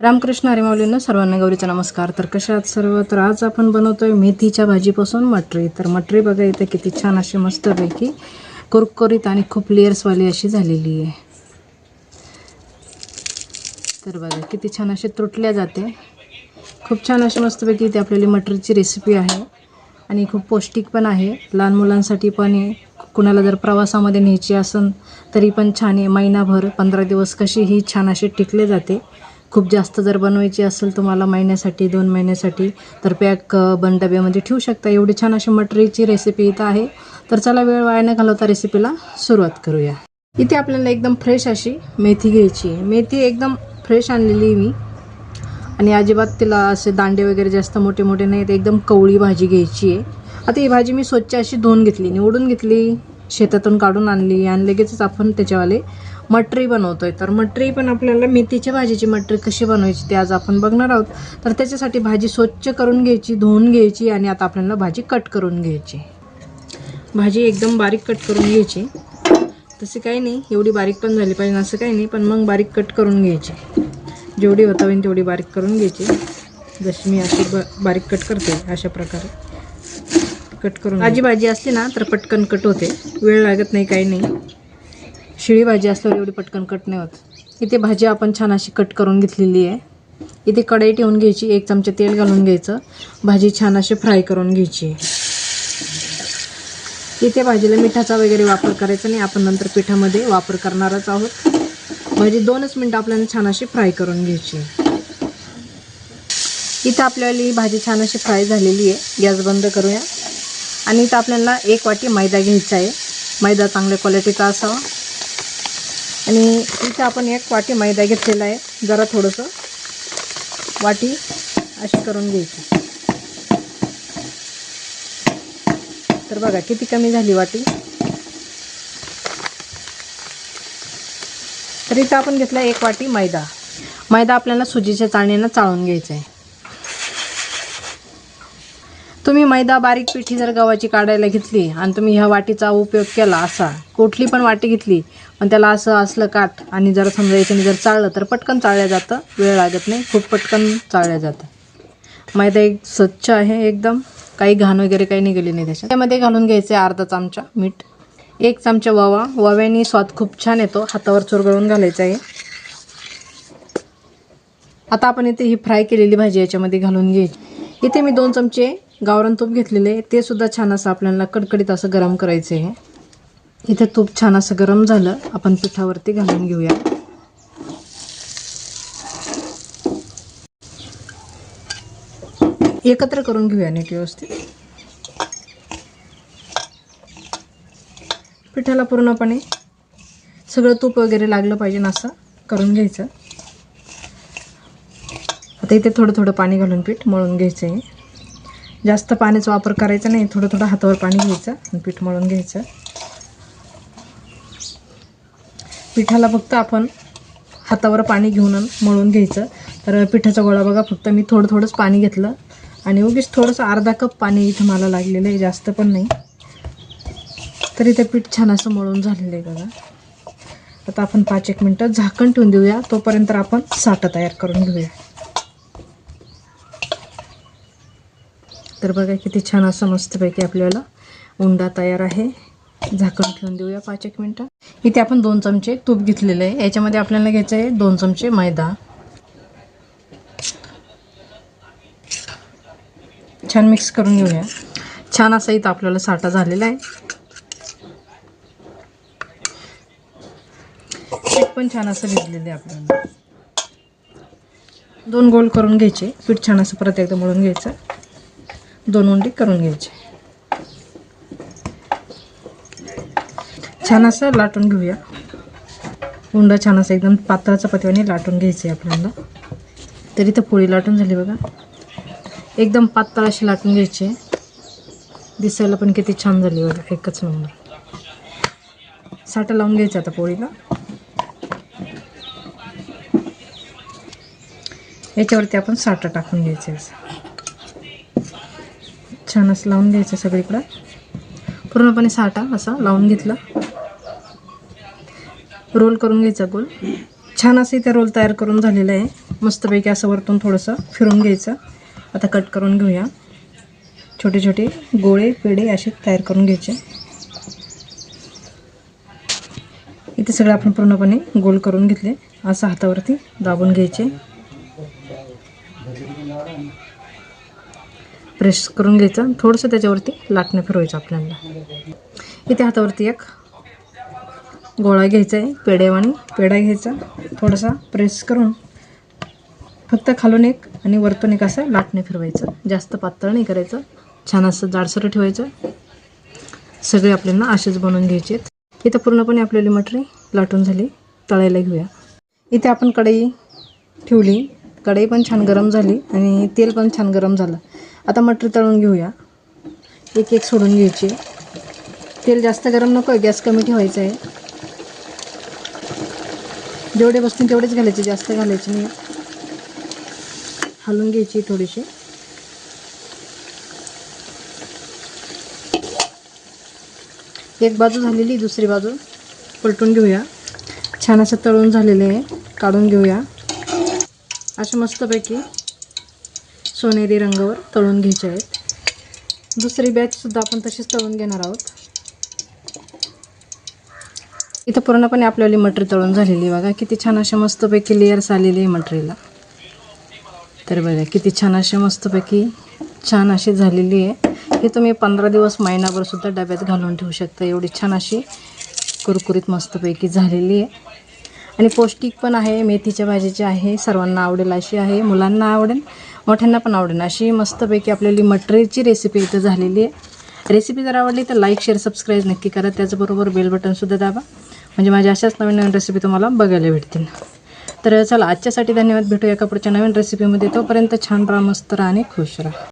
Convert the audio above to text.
रामकृष्ण हरिमावलीनं सर्वांना गौरीचा नमस्कार. तर कशात सर्व? तर आज आपण बनवतोय मेथीच्या भाजीपासून मटरी. तर मटरी बघा इथे किती छान अशी मस्तपैकी कुरकुरीत आणि खूप लेअर्सवाली अशी झालेली आहे. तर बघा किती छान अशी तुटल्या जाते. खूप छान अशी मस्तपैकी इथे आपल्याला मटरीची रेसिपी आहे. आणि खूप पौष्टिक पण आहे. लहान मुलांसाठी पण आहे. कुणाला जर प्रवासामध्ये न्यायची असेल तरी पण छान आहे. महिनाभर पंधरा दिवस कशी ही छान अशी टिकले जाते. खूप जास्त जर बनवायची असेल तुम्हाला महिन्यासाठी दोन महिन्यासाठी तर पॅक बंद डब्यामध्ये ठेवू शकता. एवढी छान अशी मटरीची रेसिपी इथं आहे. तर चला वेळ वाया न घालवता रेसिपीला सुरुवात करूया. इथे आपल्याला एकदम फ्रेश अशी मेथी घ्यायची आहे. मेथी एकदम फ्रेश आणलेली आहे मी. आणि अजिबात तिला असे दांडे वगैरे जास्त मोठे मोठे नाहीत. एकदम कवळी भाजी घ्यायची आहे. आता ही भाजी मी स्वच्छ अशी धुवून घेतली. निवडून घेतली. शेतातून काढून आणली आणि लगेचच आपण त्याच्यावाले मटरी बनवतोय. तर मटरी पण आपल्याला मेथीच्या भाजीची मटरी कशी बनवायची ते आज आपण बघणार आहोत. तर त्याच्यासाठी भाजी स्वच्छ करून घ्यायची धुवून घ्यायची आणि आता आपल्याला भाजी कट करून घ्यायची. भाजी एकदम बारीक कट करून घ्यायची. तसे काही नाही एवढी बारीक पण झाली पाहिजे असं काही नाही पण मग बारीक कट करून घ्यायची. जेवढी होता होईल तेवढी बारीक करून घ्यायची. जशी मी अशी ब बारीक कट करते अशा प्रकारे. कट करून भाजी भाजी असली ना तर पटकन कट होते. वेळ लागत नाही काही नाही. शिळी भाजी असल्यावर एवढी पटकन कट नाही होत. इथे भाजी आपण छान अशी कट करून घेतलेली आहे. इथे कढई ठेवून घ्यायची एक चमचा तेल घालून घ्यायचं. भाजी छान अशी फ्राय करून घ्यायची. इथे भाजीला मिठाचा वगैरे वापर करायचा नाही. आपण नंतर पिठामध्ये वापर करणारच आहोत. भाजी दोनच मिनटं आपल्याला छान अशी फ्राय करून घ्यायची. इथं आपल्याला ही भाजी छान अशी फ्राय झालेली आहे. गॅस बंद करूया. आणि इथं आपल्याला एक वाटी मैदा घ्यायचा आहे. मैदा चांगल्या क्वालिटीचा असावा. आणि इथं आपण एक वाटी मैदा घेतलेला आहे. जरा थोडंसं वाटी अशी करून घ्यायची. तर बघा किती कमी झाली वाटी? तर इथं आपण घेतला एक वाटी मैदा. मैदा आपल्याला सुजीच्या चाळणीनं चाळून घ्यायचा आहे. तुम्ही मैदा बारीक पिठी जर गव्हाची काढायला घेतली आणि तुम्ही ह्या वाटीचा उपयोग केला असा कुठली पण वाटी घेतली पण त्याला असं असलं काठ आणि जर समजा याच्याने जर चाळलं तर पटकन चाळल्या जातं. वेळ लागत नाही खूप पटकन चाळल्या जातं. मैदा एक स्वच्छ आहे एकदम. काही घाण वगैरे काही निघाली नाही त्याच्यात. त्यामध्ये घालून आहे अर्धा चमचा मीठ एक चमचा ववा वाव्याने स्वाद खूप छान येतो. हातावर चुरगळून घालायचा आहे. आता आपण इथे ही फ्राय केलेली भाजी याच्यामध्ये घालून घ्यायची. इथे मी दोन चमचे गावरान तूप घेतलेले आहे. ते सुद्धा छान असं आपल्याला कडकडीत असं गरम करायचं आहे इथे तूप छान असं गरम झालं. आपण पिठावरती घालून घेऊया. एकत्र करून घेऊया नीट व्यवस्थित. पिठाला पूर्णपणे सगळं तूप वगैरे लागलं पाहिजे ना असं करून घ्यायचं. आता इथे थोडं थोडं पाणी घालून पीठ मळून घ्यायचं आहे जास्त पाण्याचा वापर करायचा नाही थोडं थोडं हातावर पाणी घ्यायचं आणि पीठ मळून घ्यायचं. पिठाला फक्त आपण हातावर पाणी घेऊन मळून घ्यायचं. तर पिठाचा गोळा बघा फक्त मी थोडं थोडंच पाणी घेतलं. आणि उगीच थोडंसं अर्धा कप पाणी इथं मला लागलेलं आहे जास्त पण नाही. तरी ते पीठ छान असं मळून झालेलं आहे बघा. आता आपण पाच एक मिनटं झाकण ठेवून देऊया तोपर्यंत आपण साठा तयार करून घेऊया. तर बघा किती छान असं मस्तपैकी आपल्याला उंडा तयार आहे. झाकण ठेवून देऊया पाच एक मिनटं. इथे आपण दोन चमचे तूप घेतलेलं आहे. याच्यामध्ये आपल्याला घ्यायचं आहे दोन चमचे मैदा. छान मिक्स करून घेऊया. छान असा इथं आपल्याला साठा झालेला आहे. पीठ पण छान असं भिजलेलं आहे आपल्याला. दोन गोल करून घ्यायचे. पीठ छान असं परत एकदा मळून घ्यायचं. दोन उंडी करून घ्यायचे. छान असं लाटून घेऊया. उंडा छान असं एकदम पातळ चपातीवाने लाटून घ्यायचे आपल्याला. तरी तर पोळी लाटून झाली बघा. एकदम पातळ अशी लाटून घ्यायची. दिसायला पण किती छान झाली बघा एकच नंबर. साठा लावून घ्यायचा आता पोळीला. याच्यावरती आपण साठा टाकून घ्यायचे असं. छान असं लावून घ्यायचं सगळीकडं. पूर्णपणे साठा असा लावून घेतला. रोल करून घ्यायचा गोल. छान असं इथे रोल तयार करून झालेला आहे. मस्तपैकी असं वरतून थोडंसं फिरून घ्यायचं. आता कट करून घेऊया. छोटे छोटे गोळे पेढे असे तयार करून घ्यायचे. इथे सगळं आपण पूर्णपणे गोल करून घेतले. असं हातावरती दाबून घ्यायचे. प्रेस करून घ्यायचं. थोडंसं त्याच्यावरती लाटणं फिरवायचं आपल्याला. इथे हातावरती एक गोळा घ्यायचा आहे पेड्यावाणी पेढा घ्यायचा. थोडासा प्रेस करून फक्त खालून एक आणि वरतून एक असं लाटणे फिरवायचं. जास्त पातळ नाही करायचं. छान असं जाडसर ठेवायचं. सगळे आपल्याला असेच बनवून घ्यायचे आहेत. इथं पूर्णपणे आपल्याली मटरी लाटून झाली. तळायला घेऊया. इथे आपण कढई ठेवली. कढई पण छान गरम झाली आणि तेल पण छान गरम झालं. आता मटरी तळून घेऊया. एक एक सोडून घ्यायची. तेल जास्त गरम नको आहे गॅस कमी ठेवायचा आहे. जेवढे बसतील तेवढेच घालायचे जास्त घालायचे नाही. हलवून घ्यायची थोडीशी एक बाजू झालेली दुसरी बाजू पलटून घेऊया. छान असं तळून झालेलं आहे काढून घेऊया. असे मस्तपैकी सोनेरी रंगावर तळून घ्यायचे आहेत. दुसरी बॅचसुद्धा आपण तशीच तळून घेणार आहोत. इथं पूर्णपणे आपल्याला मटरी तळून झालेली आहे. बघा किती छान अशा मस्तपैकी लेयर्स आलेली आहे मटरीला तर बघा किती छान अशी मस्तपैकी छान अशी झालेली आहे. हे तुम्ही पंधरा दिवस महिनाभर सुद्धा डब्यात घालून ठेवू शकता. एवढी छान अशी कुरकुरीत मस्तपैकी झालेली आहे. आणि पौष्टिक पण आहे मेथीच्या भाजीची आहे सर्वांना आवडेल अशी आहे मुलांना आवडेल. मोठ्यांना पण आवडेल. अशी मस्तपैकी आपल्याली मटरीची रेसिपी इथं झालेली आहे. रेसिपी जर आवडली तर लाईक शेअर सबस्क्राईब नक्की करा. त्याचबरोबर बेल बटनसुद्धा दाबा. म्हणजे माझ्या अशाच नवीन नवीन रेसिपी तुम्हाला बघायला भेटतील. तर चला आजच्यासाठी धन्यवाद. भेटूया एका पुढच्या नवीन रेसिपीमध्ये तोपर्यंत छान राहा मस्त राहा आणि खुश राहा.